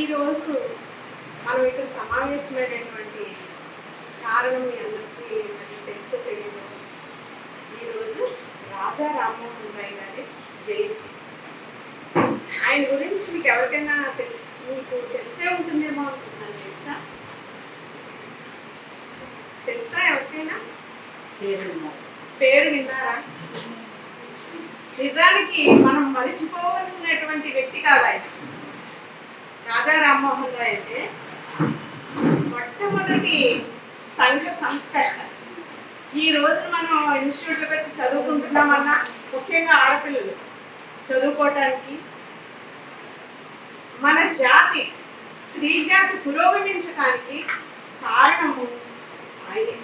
ఈరోజు మనం ఇక్కడ సమావేశమైనటువంటి కారణం మీ అందరికీ తెలుసు తెలియదు. ఈరోజు రాజా రామ్మోహన్ రాయ్ గారి జయంతి ఆయన గురించి మీకు ఎవరికైనా తెలుసు మీకు తెలిసే ఉంటుందేమో అనుకుంటున్నాను తెలుసా? తెలుసా ఎవరికైనా? పేరు విన్నారా? నిజానికి మనం మరిచిపోవలసినటువంటి వ్యక్తి కాదు ఆయన. రాజా రామ్మోహన్ రాయ్ అంటే మొట్టమొదటి సంఘ సంస్కర్త. ఈ రోజు మనం ఇన్స్టిట్యూట్లోకి వచ్చి చదువుకుంటున్నామన్నా ముఖ్యంగా ఆడపిల్లలు. చదువుకోవటానికి మన జాతి స్త్రీ జాతి పురోగమించడానికి కారణము ఆయనే.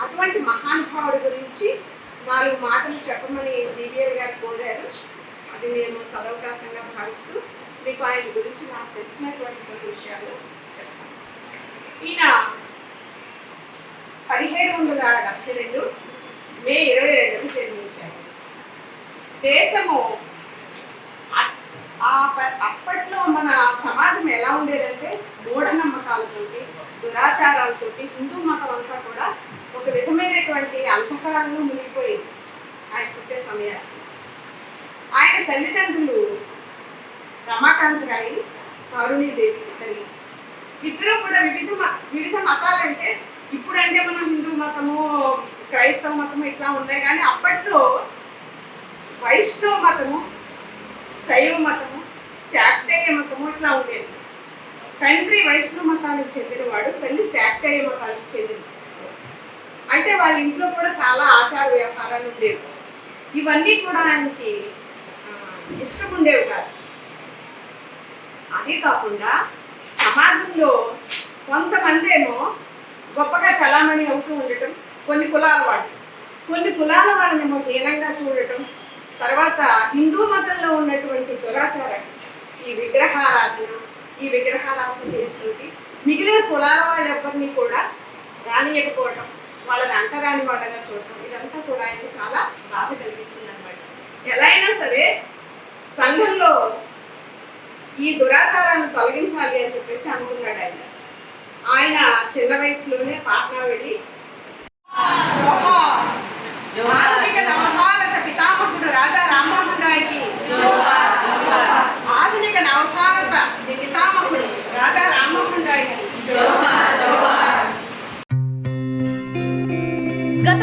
అటువంటి మహానుభావుడి గురించి నాలుగు మాటలు చెప్పమని జీవీఎల్ గారు కోరారు. అది నేను సదవకాశంగా భావిస్తూ మీకు ఆయన గురించి నాకు తెలిసినటువంటి కొన్ని విషయాలు చెప్తాను. ఈయన పదిహేడు వందల డెబ్బై రెండు మే ఇరవై రెండు జన్మించారు దేశము అ- ఆ ప- అప్పట్లో మన సమాజం ఎలా ఉండేదంటే మూఢనమ్మకాలతోటి దురాచారాలతోటి హిందూ మతం అంతా కూడా ఒక విధమైనటువంటి అంధకారంలో మునిగిపోయింది ఆయన పుట్టే సమయానికి. ఆయన తల్లిదండ్రులు రమాకాంత్ రాయి అరుణీదేవి తల్లి. ఇద్దరు కూడా వివిధ మ- వివిధ మతాలంటే ఇప్పుడంటే మనం హిందూ మతము క్రైస్తవ మతము ఇట్లా ఉన్నాయి కానీ అప్పట్లో వైష్ణవ మతము శైవ మతము శాక్తేయ మతము ఇట్లా ఉండేది తండ్రి వైష్ణవ మతానికి చెందినవాడు తల్లి శాక్తయ మతానికి చెందినవాడు అయితే వాళ్ళ ఇంట్లో కూడా చాలా ఆచార వ్యవహారాలు ఉండేవి. ఇవన్నీ కూడా ఆయనకి ఇష్టం ఉండేవి కాదు. అదే కాకుండా సమాజంలో కొంతమంది ఏమో గొప్పగా చలామణి అవుతూ ఉండటం కొన్ని కులాల వాళ్ళు. కొన్ని కులాల వాళ్ళనేమో హీనంగా చూడటం తర్వాత హిందూ మతంలో ఉన్నటువంటి దురాచారం ఈ విగ్రహారాధన ఈ విగ్రహారాధన మిగిలిన కులాల వాళ్ళ ఎవరిని కూడా రానియకపోవటం వాళ్ళని అంటరాని వాళ్ళగా చూడటం ఇదంతా కూడా ఆయనకు చాలా బాధ కలిగించింది అనమాట ఎలా అయినా సరే సంఘంలో ఈ దురాచారాన్ని తొలగించాలి అని చెప్పేసి అనుకున్నాడు ఆయన. ఆయన చిన్న వయసులోనే పాట్నా వెళ్ళి జోహార్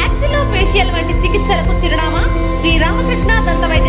యాక్సిలో ఫేషియల్ వంటి చికిత్సలకు చిరునామా? శ్రీ రామకృష్ణ వైద్య